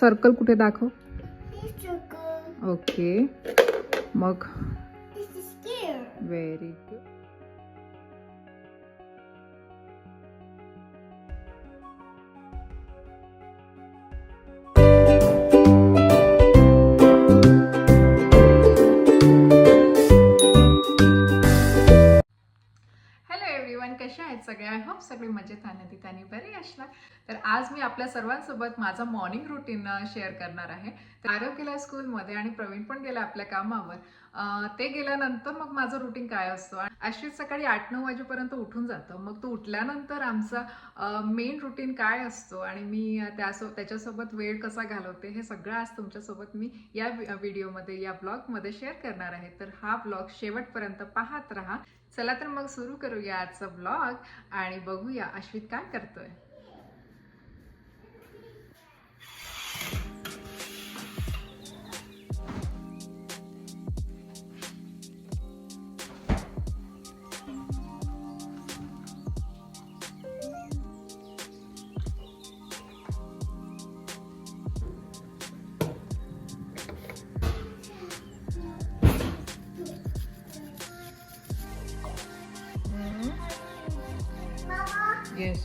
Circle कुठे दाखव? Okay मग? व्हेरी गुड सगळे आय होप सगळे मजेत आनंदित आणि बरे असणार तर आज मी आपल्या सर्वांसोबत माझा मॉर्निंग रुटीन शेअर करणार आहे. तर आरव गेला स्कूलमध्ये आणि प्रवीण पण गेला आपल्या कामावर. ते गेल्यानंतर मग माझं रुटीन काय असतो? अशीच सकाळी आठ नऊ वाजेपर्यंत उठून जातं. मग तो उठल्यानंतर आमचा मेन रुटीन काय असतो? आणि मी त्यासो त्याच्यासोबत वेळ कसा घालवते? हे सगळं आज तुमच्यासोबत मी या व्हिडिओमध्ये या ब्लॉगमध्ये शेअर करणार आहे. तर हा ब्लॉग शेवटपर्यंत पाहत राहा. चला तर मग सुरू करूया आजचा ब्लॉग आणि बघूया अश्वित काय करतोय.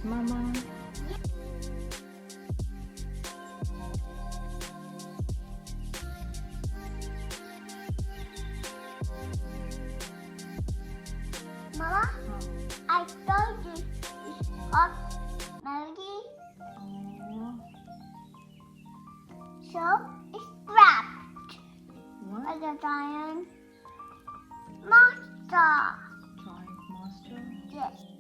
mama. Mama, I told you it's of Melody. So it's wrapped what? by the giant monster. Giant monster? Yes.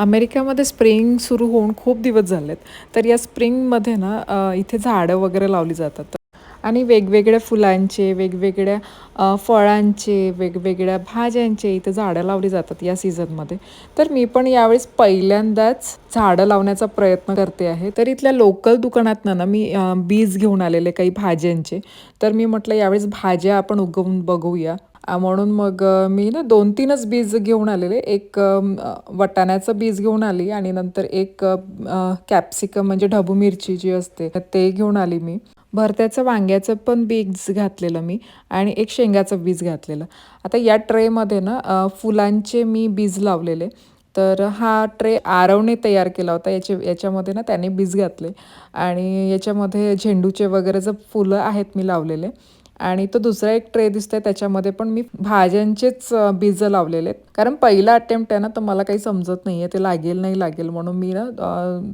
अमेरिकेमध्ये स्प्रिंग सुरू होऊन खूप दिवस झालेत. तर या स्प्रिंगमध्ये ना इथे झाडं वगैरे लावली जातात. आणि वेगवेगळ्या फुलांचे वेगवेगळ्या फळांचे वेगवेगळ्या भाज्यांचे इथे झाडं लावली जातात या सीझनमध्ये. तर मी पण यावेळेस पहिल्यांदाच झाडं लावण्याचा प्रयत्न करते आहे. तर इथल्या लोकल दुकानातनं ना मी बीज घेऊन आलेले काही भाज्यांचे. तर मी म्हटलं यावेळेस भाज्या आपण उगवून बघूया. म्हणून मग मी ना दोन तीनच बीज घेऊन आलेले. एक वटाण्याचं वाटाण्याचं बीज घेऊन आली आणि नंतर एक कॅप्सिकम म्हणजे ढबू मिरची जी असते ते घेऊन आली मी. भरत्याचं वांग्याचं पण बीज घातलेलं मी आणि एक शेंगाचं बीज घातलेलं. आता या ट्रेमध्ये ना फुलांचे मी बीज लावलेले. तर हा ट्रे आरवने तयार केला होता. याचे याच्यामध्ये ना त्याने बीज घातले आणि याच्यामध्ये झेंडूचे वगैरे जे फुलं आहेत मी लावलेले. आणि तो दुसरा एक ट्रे दिसतोय त्याच्यामध्ये पण मी भाज्यांचेच बीजं बीज लावलेले आहेत कारण पहिला अटेम्प्ट आहे ना तर मला काही समजत नाही आहे ते लागेल नाही लागेल म्हणून मी ना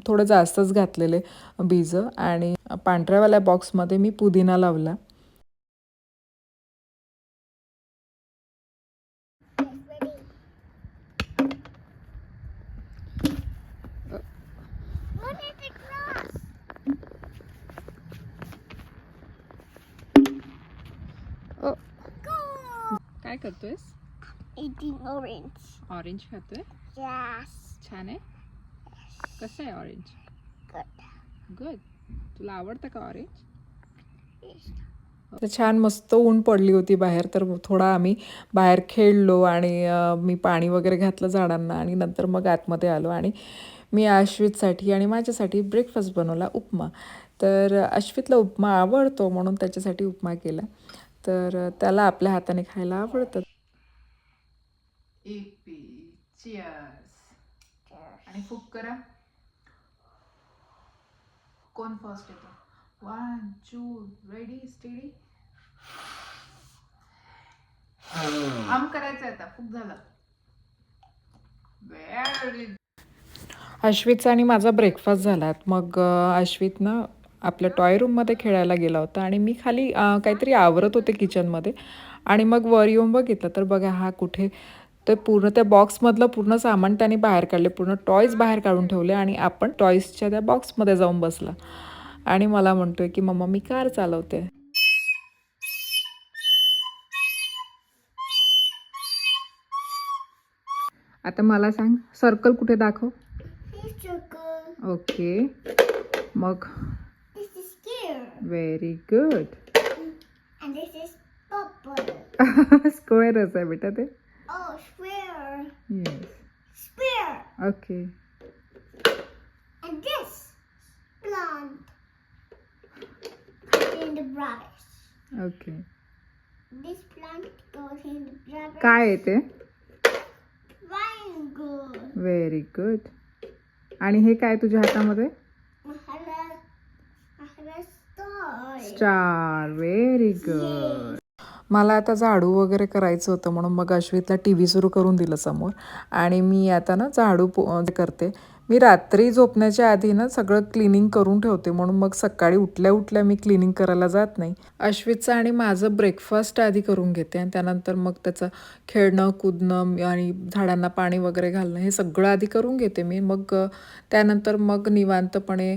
थोडं जास्तच घातलेले बीज. आणि पांढऱ्यावाल्या बॉक्समध्ये मी पुदिना लावला. करतोयस Eating orange. ऑरेंज खातोय Yes. छान आहे कसं आहे ऑरेंज Good. गुड तुला आवडतं का ऑरेंज. तर छान मस्त ऊन पडली होती बाहेर तर थोडा आम्ही बाहेर खेळलो आणि अ, मी पाणी वगैरे घातलं झाडांना आणि नंतर मग आतमध्ये आलो आणि मी अश्वितसाठी आणि माझ्यासाठी ब्रेकफास्ट बनवला उपमा तर अश्वितला उपमा आवडतो म्हणून त्याच्यासाठी उपमा केला तर त्याला आपल्या हाताने खायला आवडतं. आणि फुक करा. कोण फर्स्ट येतो? वन टू रेडी स्टेडी आम करायचं आता. खूप झालं. व्हेरी अश्वितचा आणि माझा ब्रेकफास्ट झाला मग अ, अश्वित ना आपल्या टॉय रूममध्ये खेळायला गेला होता आणि मी खाली काहीतरी आवरत होते किचनमध्ये आणि मग वर येऊन बघितलं तर बघा हा कुठे ते पूर्ण त्या बॉक्समधलं पूर्ण सामान त्याने बाहेर काढले पूर्ण टॉयज बाहेर काढून ठेवले आणि आपण टॉयजच्या त्या बॉक्समध्ये जाऊन बसला. आणि मला म्हणतोय की मम्मा मी कार चालवते. आता मला सांग सर्कल कुठे दाखव. ओके मग very good And this is purple. स्क्वेअरच आहे बेटा ते Oh, square. Yes Square. Okay And this plant in the rubbish. Okay This plant goes in the rubbish. काय आहे ते Triangle. व्हेरी गुड आणि हे काय तुझ्या हातामध्ये स्टार व्हेरी गुड मला आता झाडू वगैरे करायचं होतं म्हणून मग अश्वितला टी व्ही सुरू करून दिलं समोर. आणि मी आता ना झाडू पो करते. मी रात्री झोपण्याच्या आधी ना सगळं क्लिनिंग करून ठेवते. म्हणून मग सकाळी उठल्या उठल्या मी क्लिनिंग करायला जात नाही. अश्वितचं आणि माझं ब्रेकफास्ट आधी करून घेते आणि त्यानंतर मग त्याचं खेळणं कुदणं आणि झाडांना पाणी वगैरे घालणं हे सगळं आधी करून घेते मी. मग त्यानंतर मग निवांतपणे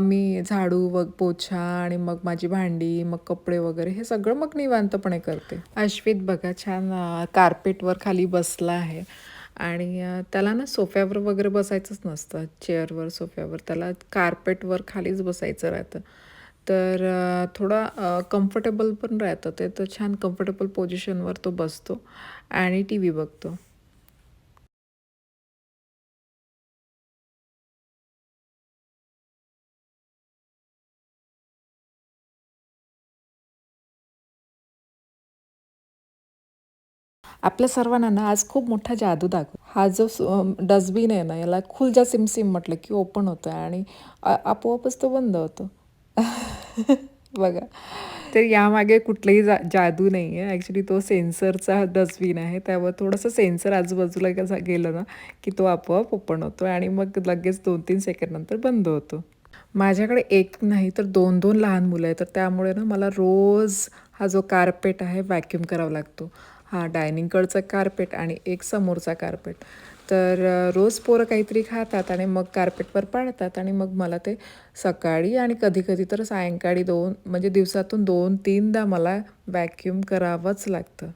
मी झाडू व पोछा आणि मग माझी भांडी मग कपडे वगैरे हे सगळं मग निवांतपणे करते. अश्वित बघा छान कार्पेटवर खाली बसला आहे. आणि त्याला ना सोफ्यावर वगैरे बसायचंच नसतं. चेअरवर सोफ्यावर. त्याला कार्पेटवर खालीच बसायचं राहतं. तर थोडा कम्फर्टेबल पण राहतं. ते तर छान कम्फर्टेबल पोझिशनवर तो बसतो आणि टी व्ही बघतो. आपल्या सर्वांना ना आज खूप मोठा जादू दाखव. हा जो डस्टबिन आहे ना याला खुलजा सिम सिम म्हटलं की ओपन होतं आणि आपोआपच तो बंद होतो. बघा. तर यामागे कुठलंही जा जादू नाही आहे ॲक्च्युली तो सेन्सरचा डस्टबिन आहे. त्यावर थोडंसं सेन्सर आजूबाजूला कसा गेलं ना की तो आपोआप ओपन होतो आणि मग लगेच दोन तीन सेकंडनंतर बंद होतो. माझ्याकडे एक नाही तर दोन दोन लहान मुलं आहेत. तर त्यामुळे ना मला रोज हा जो कार्पेट आहे व्हॅक्यूम करावा लागतो. हा डायनिंगकडचं कार्पेट आणि एक समोरचा कार्पेट तर रोज पोरं काहीतरी खातात आणि मग कार्पेटवर पाडतात आणि मग मला ते सकाळी आणि कधी कधी तर सायंकाळी दोन म्हणजे दिवसातून दोन तीनदा मला व्हॅक्यूम करावंच लागतं.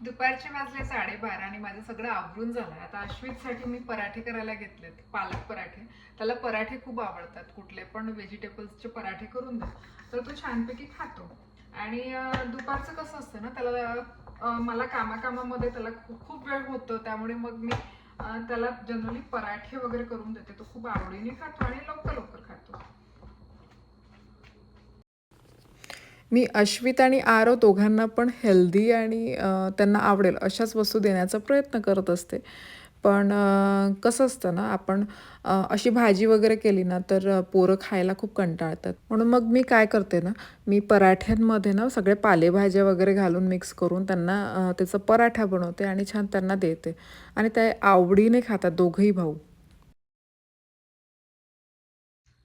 दुपारचे वाजले साडेबारा आणि माझं सगळं आवरून झालं आता अश्वितसाठी मी पराठे करायला घेतलेत पालक पराठे. त्याला पराठे खूप आवडतात. कुठले पण व्हेजिटेबल्सचे पराठे करून दे. तर तो छानपैकी खातो. आणि दुपारचं कसं असतं ना त्याला मला कामाकामामध्ये त्याला खूप खूप वेळ होतो त्यामुळे मग मी त्याला जनरली पराठे वगैरे करून देते. तो खूप आवडीने खातो आणि लवकर लवकर खातो. मी अश्वित आणि आरव दोघांना पण हेल्दी आणि त्यांना आवडेल अशाच वस्तू देण्याचा प्रयत्न करत असते. पण कसं असतं ना आपण अशी भाजी वगैरे केली ना तर पोरं खायला खूप कंटाळतात. म्हणून मग मी काय करते ना मी पराठ्यांमध्ये ना सगळे पालेभाज्या वगैरे घालून मिक्स करून त्यांना त्याचा पराठा बनवते आणि छान त्यांना देते. आणि ते आवडीने खातात दोघंही भाऊ.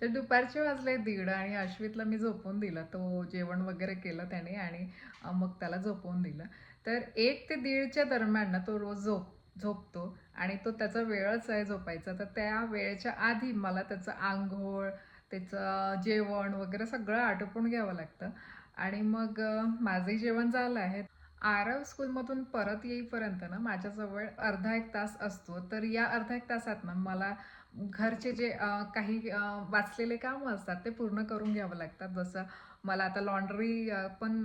तर दुपारचे वाजले दीड आणि अश्वितला मी झोपून दिलं. तो जेवण वगैरे केलं त्याने आणि मग त्याला झोपवून दिलं. तर एक ते दीडच्या दरम्यान ना तो रोज झोप झोपतो आणि तो त्याचा वेळच आहे झोपायचा. तर त्या वेळेच्या आधी मला त्याचं आंघोळ त्याचं जेवण वगैरे सगळं आटोपून घ्यावं लागतं. आणि मग अ, माझंही जेवण झालं आहे. आरव स्कूलमधून परत येईपर्यंत ना माझ्याजवळ अर्धा एक तास असतो. तर या अर्धा एक तासात ना मला घरचे जे काही वाचलेले कामं असतात ते पूर्ण करून घ्यावं लागतात. जसं मला आता लॉन्ड्री पण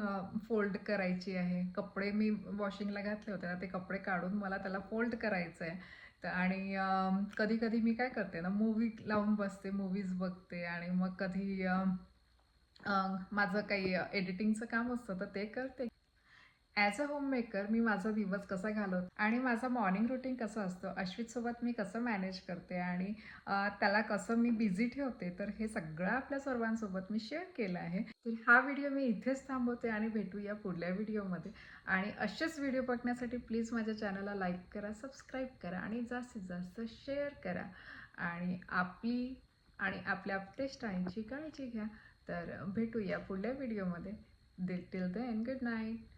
फोल्ड करायची आहे. कपडे मी वॉशिंगला घातले होते ना ते कपडे काढून मला त्याला फोल्ड करायचं आहे तर आणि कधी कधी मी काय करते ना मूवी लावून बसते मूवीज बघते आणि मग कधी माझं काही एडिटिंगचं काम असतं तर ते करते. ॲज अ होममेकर मी माझा दिवस कसा घालवतो आणि माझा मॉर्निंग रुटीन कसं असतं अश्वितसोबत मी कसं मॅनेज करते आणि त्याला कसं मी बिझी ठेवते तर हे सगळं आपल्या सर्वांसोबत मी शेअर केलं आहे. तर हा व्हिडिओ मी इथेच थांबवते आणि भेटूया पुढल्या व्हिडिओमध्ये आणि असेच व्हिडिओ बघण्यासाठी प्लीज माझ्या चॅनलला लाईक करा सबस्क्राईब करा आणि जास्तीत जास्त शेअर करा. आणि आपली आणि आपल्या टेस्ट काळजी घ्या. तर भेटूया पुढल्या व्हिडिओमध्ये टिल देन गुड नाईट